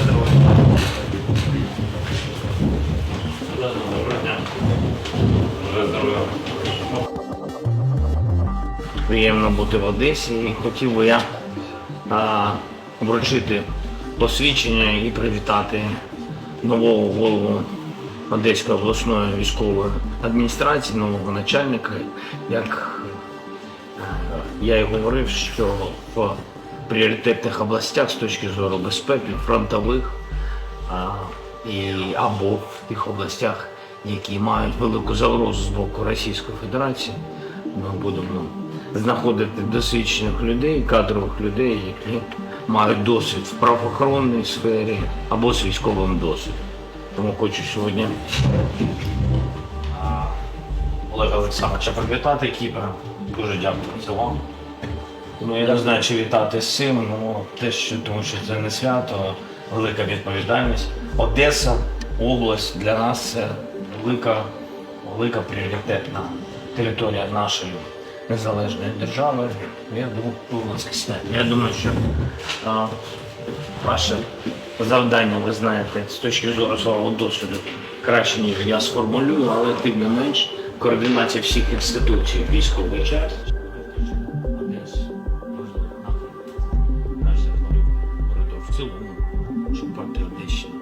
здоров'я. Приємно бути в Одесі і хотів би я а, вручити посвідчення і привітати нового голову Одеської обласної військової адміністрації, нового начальника. Як я і говорив, що в пріоритетних областях з точки зору безпеки, фронтових а, і, або в тих областях, які мають велику загрозу з боку Російської Федерації, ми будемо знаходити досвідчених людей, кадрових людей, які мають досвід в правоохоронній сфері або з військовим досвідом. Тому хочу сьогодні Олега Олександровича привітати Кіпра. Дуже дякую за вам. Ну, я не знаю, чи вітати з цим, ну те, що тому що це не свято, велика відповідальність. Одеса, область для нас це велика, велика пріоритетна територія нашої незалежної держави. Я думаю, ви. Я думаю, що а, ваше завдання, ви знаєте, з точки зору свого досвіду краще, ніж я сформулюю, але тим не менш координація всіх інституцій військової частини. still on should back.